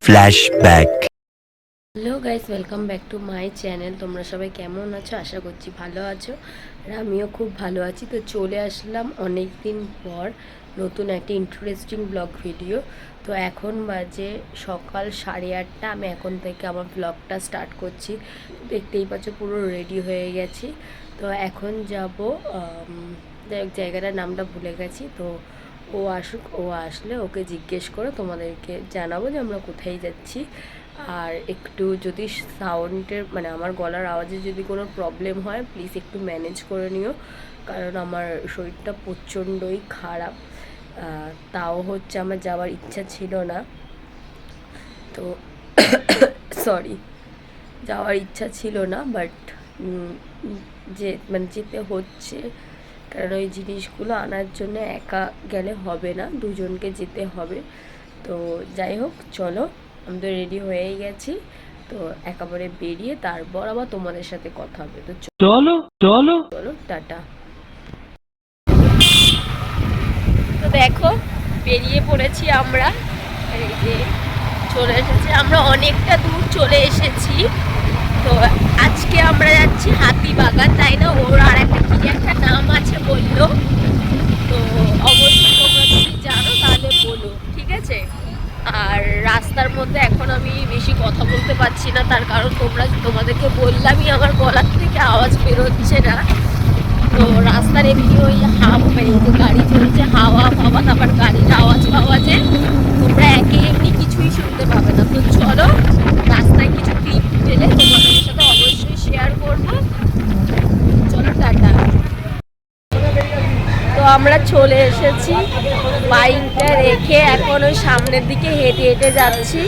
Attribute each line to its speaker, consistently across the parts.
Speaker 1: Flashback.
Speaker 2: Hello guys welcome back to my channel তোমরা সবাই কেমন আছো? আশা করছি ভালো আছো। আর আমিও খুব ভালো আছি। তো চলে আসলাম অনেক দিন পর নতুন একটা ইন্টারেস্টিং ব্লগ ভিডিও তো এখন বাজে সকাল সাড়ে আটটা। আমি এখন থেকে আমার ব্লগটা স্টার্ট করছি। দেখতেই পাচ্ছ পুরো রেডি হয়ে গেছি। তো এখন যাব যাই হোক জায়গাটার নামটা ভুলে গেছি। তো ও আসুক, ও আসলে ওকে জিজ্ঞেস করে তোমাদেরকে জানাব যে আমরা কোথায় যাচ্ছি। আর একটু যদি সাউন্ডের মানে আমার গলার আওয়াজে যদি কোনো প্রবলেম হয় প্লিজ একটু ম্যানেজ করে নিও। কারণ আমার শরীরটা প্রচণ্ডই খারাপ। তাও হচ্ছে আমার যাওয়ার ইচ্ছা ছিল না। তো সরি যাওয়ার ইচ্ছা ছিল না বাট যে মানে যেতে হচ্ছে। কারণ ওই জিনিসগুলো আনার জন্য একা গেলে হবে না, দুজনকে যেতে হবে। তো যাই হোক, চলো। আমি তো রেডি হয়েই গেছি। তো একেবারে বেরিয়ে তারপর আবার তোমাদের সাথে কথা হবে। তো
Speaker 3: চলো চলো।
Speaker 2: চলো টাটা। তো দেখো বেরিয়ে পড়েছি আমরা। এই যে চলে এসেছি। আমরা অনেকটা দূর চলে এসেছি। তো আজকে আমরা যাচ্ছি হাতিবাগান তাই না? ওর আর একটা কি একটা নাম আছে বলল। তো অবশ্যই তোমরা যদি জানো তাহলে বলো ঠিক আছে? আর রাস্তার মধ্যে এখন আমি বেশি কথা বলতে পারছি না, তার কারণ তোমরা তোমাদেরকে বললামই, আমার গলার থেকে আওয়াজ বেরোচ্ছে না। তো রাস্তার এমনি ওই হাওয়া মানে গাড়ি চলছে, হাওয়া ফাওয়া তারপর গাড়ির আওয়াজ পাওয়া যায়। তোমরা একে এমনি কিছুই শুনতে পাবে না তো চলো রাস্তায় কিছু ক্লিপ পেলে তোমাদের সাথে অবশ্যই শেয়ার করব চলো টাটা তো আমরা চলে এসেছি। বাইকটা রেখে এখন ওই সামনের দিকে হেঁটে হেঁটে যাচ্ছি।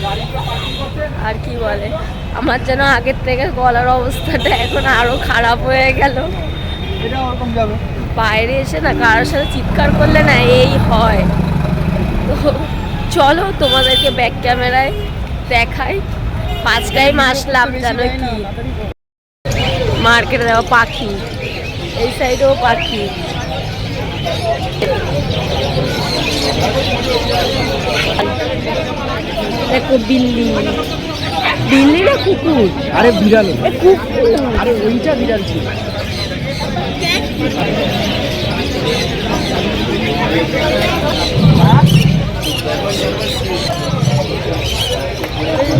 Speaker 2: আর কি বলে আমার যেন আগের থেকে গলার অবস্থাটা এখন আরও খারাপ হয়ে গেল। বাইরে এসে না কারোর সাথে চিৎকার করলে না এই হয়। তো চলো তোমাদেরকে ব্যাক ক্যামেরায় দেখাই। পাঁচ টাইম আসলাম জানো কি? মার্কেটে দেওয়া পাখি। এই সাইডেও পাখি। দেখো বিল্লি বিল্লি না কুকুর।
Speaker 3: আরে বিড়াল।
Speaker 2: কুকুর।
Speaker 3: আরে ওইটা বিড়াল ছিল।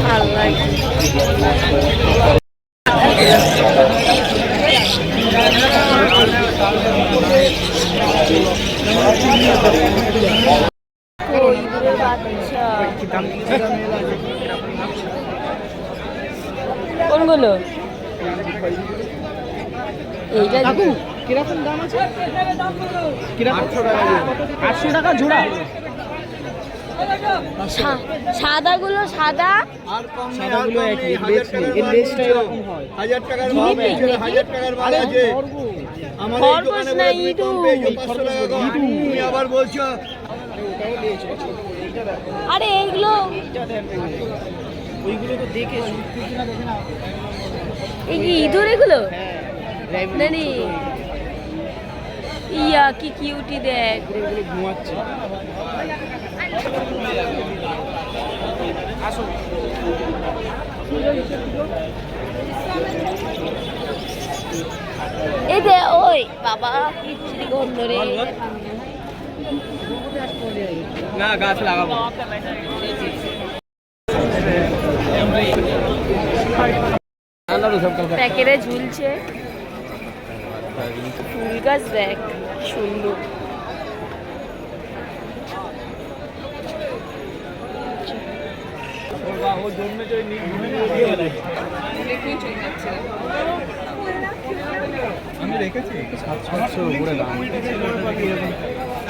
Speaker 2: ভালো লাগে। কোনগুলো? এইটা
Speaker 3: কাকু কীরকম দাম আছে? আটশো টাকা জোড়া।
Speaker 2: সাদাগুলো সাদা।
Speaker 3: সাদাগুলো একই এর লেসটা এরকম হয়।
Speaker 4: হাজার টাকার মাল আছে,
Speaker 2: নাকি?
Speaker 4: হাজার টাকার মাল আছে। আমাদের এই দোকানে
Speaker 2: না
Speaker 4: বলে তুমি কম
Speaker 2: ইঁদুর।
Speaker 4: পেয়েছ, পাঁচশো টাকা কম। তুমি আবার বলছো
Speaker 2: আরে, এইগুলো
Speaker 3: ওইগুলো তো দেখে
Speaker 2: এই কি ইঁদুর এগুলো? নানি। ইয়া, কি কিউটি দেখ। এই দে ওই, বাবা, কি গন্ধ রে।
Speaker 3: না গাছ লাগাবো।
Speaker 2: প্যাকেটে ঝুলছে। ফুল গাছ দেখ সুন্দর।
Speaker 3: ও নীল আমি রেখেছি? সাতশো উপরে দাম।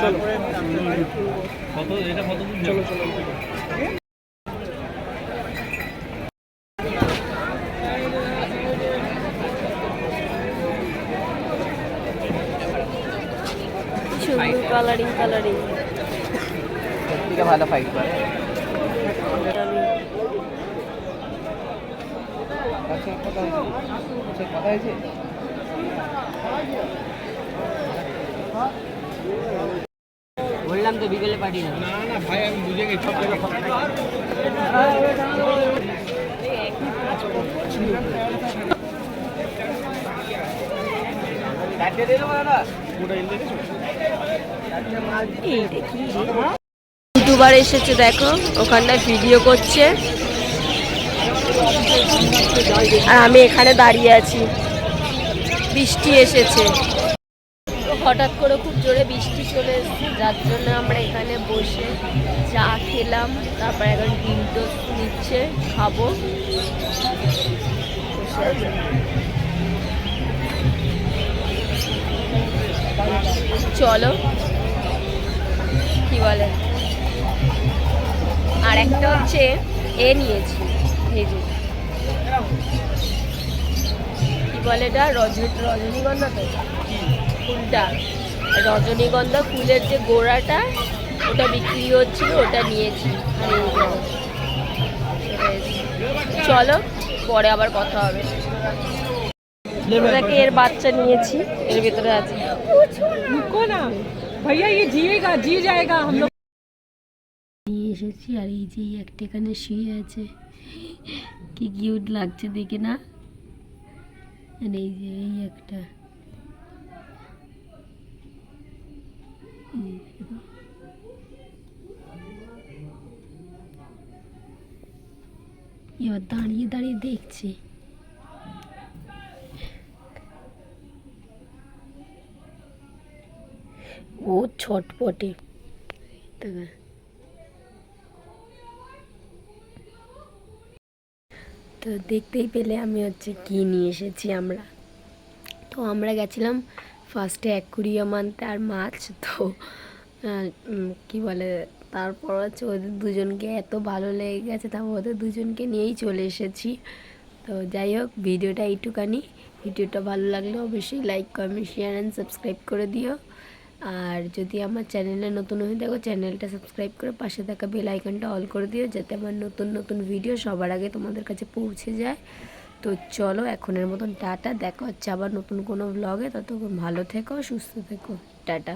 Speaker 3: চলো কত? এটা কত চলো চলো
Speaker 2: কালারিং কালারিং
Speaker 3: থেকে ভালো ফাইট করে। আচ্ছা কথা হয়েছে বললাম তো বিকেলে পাঠিয়ে না
Speaker 4: না না ভাই আমি বুঝে গেছি
Speaker 2: এই দেখি এসেছে দেখো ওখানটায় ভিডিও করছে। আর আমি এখানে দাঁড়িয়ে আছি। বৃষ্টি এসেছে। হঠাৎ করে খুব জোরে বৃষ্টি চলে এসেছে, যার জন্য আমরা এখানে বসে চা খেলাম, তারপর এখন ডিম টোস্ট নিচ্ছে, খাব। চলো, কি বলে? আর একটা হচ্ছে এ নিয়েছি কি বলে এটা রজনীগন্ধা তো। ফুলটা। রজনীগন্ধা ফুলের যে গোড়াটা ওটা বিক্রি হচ্ছিল ওটা নিয়েছি। চলো পরে আবার কথা হবে। ওটাকে এর বাচ্চা নিয়েছি। এর ভেতরে আছে।
Speaker 3: ভাইয়া
Speaker 2: নিয়ে এসেছি আর এই যে একটা এখানে শুয়ে আছে। কি কিউট লাগছে দেখে না? আর এই যে এই একটা এবার দাঁড়িয়ে দাঁড়িয়ে দেখছে। ও ছটপটে। দেখো তো দেখতেই পেলে আমি হচ্ছে কি নিয়ে এসেছি আমরা। তো আমরা গেছিলাম ফার্স্টে অ্যাকুরিয়াম আনতে আর মাছ, তো কি বলে, তারপর হচ্ছে ওদের দুজনকে এত ভালো লেগে গেছে, তারপর ওদের দুজনকে নিয়েই চলে এসেছি। তো যাই হোক, ভিডিওটা এইটুকানি। ভিডিওটা ভালো লাগলে অবশ্যই like comment share and subscribe করে দিও। আর যদি আমার চ্যানেলে নতুন হয়ে থাকো, চ্যানেলটা সাবস্ক্রাইব করে পাশে থাকা বেল আইকনটা অল করে দিও, যাতে আমার নতুন নতুন ভিডিও সবার আগে তোমাদের কাছে পৌঁছে যায়। তো চলো, এখনের মতন টাটা। দেখা হচ্ছে আবার নতুন কোনো ব্লগে ততক্ষণ ভালো থেকো, সুস্থ থেকো। টাটা।